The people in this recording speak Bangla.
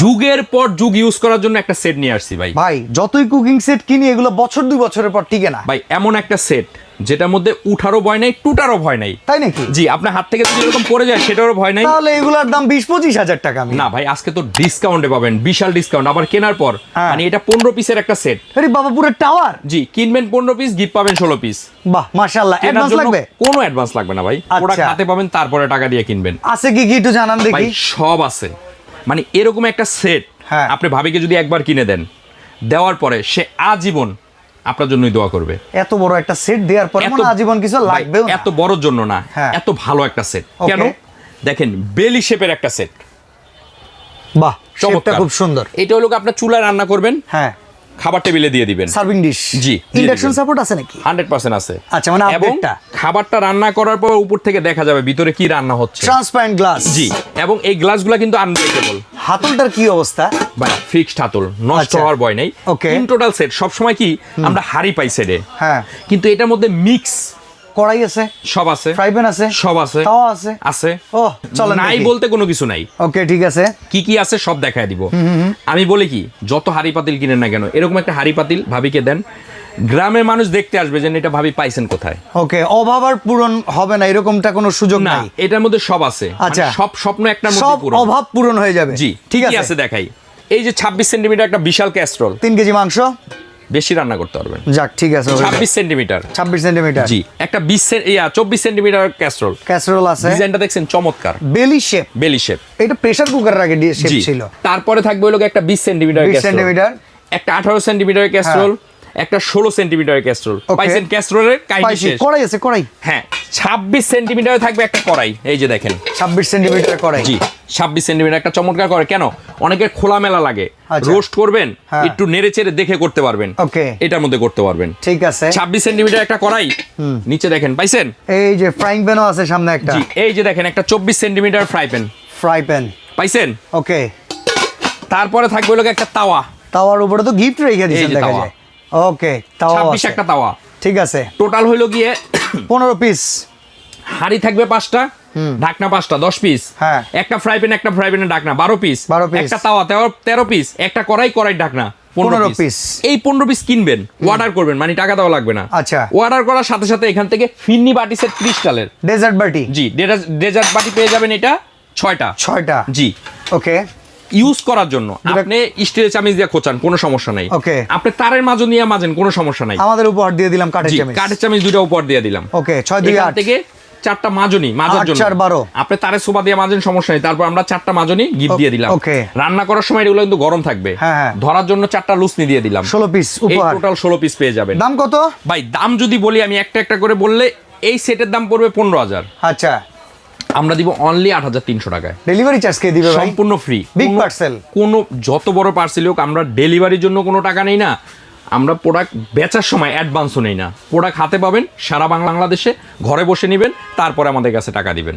যুগের পর যুগ ইউজ করার জন্য একটা সেট নিয়ে আসছি ভাই। ভাই যতই কুকিং সেট কিনি এগুলো বছর দুই বছরের পর টিকে না। ভাই এমন একটা সেট যেটার মধ্যে উঠারও ভয় নাই টুটারও ভয় নাই। তাই নাকি? জি আপনার হাত থেকে যদি এরকম পড়ে যায় সেটারও ভয় নাই। তাহলে এগুলোর দাম বিশ পঁচিশ হাজার টাকা আমি। না ভাই আজকে তো ডিসকাউন্টে পাবেন বিশাল ডিসকাউন্ট আবার কেনার পর। হ্যাঁ। মানে এটা পনেরো পিসের একটা সেট আরে বাবা পুরো টাওয়ার জি কিনবেন পনেরো পিস গিফট পাবেন ষোলো পিস বাহ মাশাআল্লাহ অ্যাডভান্স লাগবে? কোনো অ্যাডভান্স লাগবে না ভাই। আচ্ছা। প্রোডাক্ট হাতে পাবেন তারপরে টাকা দিয়ে কিনবেন। আছে কি কি একটু জানান ভাই দেখি সব আছে। মানে এরকম একটা সেট হ্যাঁ। আপনি ভাবিকে যদি একবার কিনে দেন দেওয়ার পরে সে আজীবন আপনার জন্যই দোয়া করবে। এত বড় একটা সেট দেওয়ার পরে মনে আজীবন কিছু লাগবে না। এত বড়র জন্য না হ্যাঁ। এত ভালো একটা সেট কেন? দেখেন বেলি শেপের একটা সেট বাহ শেপটা খুব সুন্দর। এটা হলো আপনার চুলায় রান্না করবেন? হ্যাঁ। খাবার টেবিলে দিয়ে দিবেন। Serving dish. জি, ইন্ডাকশন সাপোর্ট আছে নাকি? হান্ড্রেড পার্সেন্ট আছে। আচ্ছা, মানে আপডেটটা খাবারটা রান্না করার পর উপর থেকে দেখা যাবে ভিতরে কি রান্না হচ্ছে। ট্রান্সপারেন্ট গ্লাস জি এবং এই গ্লাসগুলো কিন্তু আনব্রেকেবল হাতলটার কি অবস্থা? ভাই ফিক্সড হাতল নষ্ট আচ্ছা। হওয়ার ভয় নাই. ইন টোটাল সেট সব সময় কি আমরা হাড়ি পাই সেটে হ্যাঁ। কিন্তু এটার মধ্যে মিক্স কড়াই আছে সব আছে। ফ্রাই প্যান আছে সব আছে। তাওয়া আছে। আছে। ও চলেন নাই বলতে কোনো কিছু নাই। ওকে ঠিক আছে। কি কি আছে সব দেখায় দিব। আমি বলি কি যত হাড়ি পাতিল কিনেন না কেন এরকম একটা হাড়ি পাতিল ভাবিকে দেন। গ্রামের মানুষ দেখতে আসবে যে এটা ভাবি পাইছেন কোথায়। ওকে অভাব আর পূরণ হবে না এরকমটা কোনো সুযোগ না নাই। এটার মধ্যে সব আছে। মানে আচ্ছা। সব স্বপ্ন একটা সব অভাব পূরণ হয়ে যাবে। জি ঠিক আছে দেখাই। এই যে ছাব্বিশ সেন্টিমিটার একটা বিশাল ক্যাস্ট্রল। তিন কেজি মাংস। বেশি রান্না করতে পারবেন। যাক ঠিক আছে ছাব্বিশ সেন্টিমিটার। ছাব্বিশ সেন্টিমিটার। জি একটা বিশ ইয়া চব্বিশ সেন্টিমিটার ক্যাসরোল। ক্যাসরোল আছে। ডিজাইনটা দেখছেন চমৎকার। Belly shape. Belly shape. এটা প্রেসার কুকারের আগে দিয়ে শেপ ছিল। তারপরে থাকবে হলো একটা বিশ সেন্টিমিটার 20 সেন্টিমিটার। একটা আঠারো সেন্টিমিটার ক্যাসরোল একটা ষোলো সেন্টিমিটার ক্যাস্ট্রোল. পাইছেন ক্যাস্ট্রোলের কড়াই আছে কড়াই। হ্যাঁ। ছাব্বিশ সেন্টিমিটারে থাকবে একটা কড়াই এই যে দেখেন। ছাব্বিশ সেন্টিমিটার কড়াই। জি ছাব্বিশ সেন্টিমিটার একটা চমৎকার করে কেন? অনেকের খোলামেলা লাগে। আচ্ছা। রোস্ট করবেন হ্যাঁ। একটু নেড়ে চেড়ে দেখে করতে পারবেন। Okay. এটার মধ্যে করতে পারবেন। ঠিক আছে। ছাব্বিশ সেন্টিমিটার একটা কড়াই। নিচে দেখেন পাইছেন? এই যে ফ্রাইং প্যানও আছে সামনে একটা। জি এই যে দেখেন একটা চব্বিশ centimetre fry pan fry pan পাইছেন? ওকে। তারপরে থাকবে হলো একটা তাওয়া। তাওয়ার উপরে তো গিফট রেখে দিয়েছেন দেখা যায়। ওকে তাওয়া ছাব্বিশ একটা তাওয়া। ঠিক আছে। টোটাল হইল গিয়ে পনেরো পিস হাড়ি থাকবে পাঁচটা ঢাকনা পাঁচটা দশ পিস হ্যাঁ। একটা ফ্রাই প্যান একটা ফ্রাই প্যানের ঢাকনা বারো পিস 12 piece। একটা তাওয়া তেরো তেরো পিস একটা কড়াই কড়াই ঢাকনা পনেরো পিস এই পনেরো পিস কিনবেন অর্ডার করবেন মানে টাকা দেওয়া লাগবে না। আচ্ছা। অর্ডার করার সাথে সাথে এখান থেকে ফিন্নি বাটি সেট ক্রিস্টালের ডেজার্ট বাটি। জি ডেজার্ট বাটি পেয়ে যাবেন এটা ছয়টা। ছয়টা। জি। ওকে ইউজ করার জন্য। আপনি স্টিলের চামিচ দিয়ে খোঁচান কোনো সমস্যা নাই। Okay. আপনি তারের মাঝে নিয়ে মাজেন কোনো সমস্যা নাই। আমাদের উপহার দিয়ে দিলাম কাঠের চামচ। কাঠের চামিচ দুইটা উপর দিয়ে দিলাম। ওকে ছয় দুই এখান আট। থেকে চারটা মাজনি মাজার জন্য। চার বারো। আপনি তারে সোফা দিয়ে মাজেন সমস্যা নেই। তারপর আমরা চারটা মাজনি গিফট দিয়ে দিলাম। Okay. রান্না করার সময় এগুলো কিন্তু গরম থাকবে। হ্যাঁ, হ্যাঁ। ধরার জন্য চারটা লুসনি দিয়ে দিলাম। ষোলো পিস এই টোটাল ষোলো পিস পেয়ে যাবেন। দাম কত? ভাই দাম যদি বলি আমি একটা একটা করে বললে এই সেটের দাম পড়বে পনেরো হাজার। আচ্ছা। আমরা দিব অনলি আট হাজার তিনশো টাকায়। ডেলিভারি চার্জ কে দিবে সম্পূর্ণ ফ্রি বিগ পার্সেল কোনো যত বড় পার্সেল হোক আমরা ডেলিভারির জন্য কোনো টাকা নেই না। আমরা প্রোডাক্ট বেচার সময় অ্যাডভান্সও নেই না। প্রোডাক্ট হাতে পাবেন সারা বাংলাদেশে ঘরে বসে নেবেন তারপরে আমাদের কাছে টাকা দিবেন।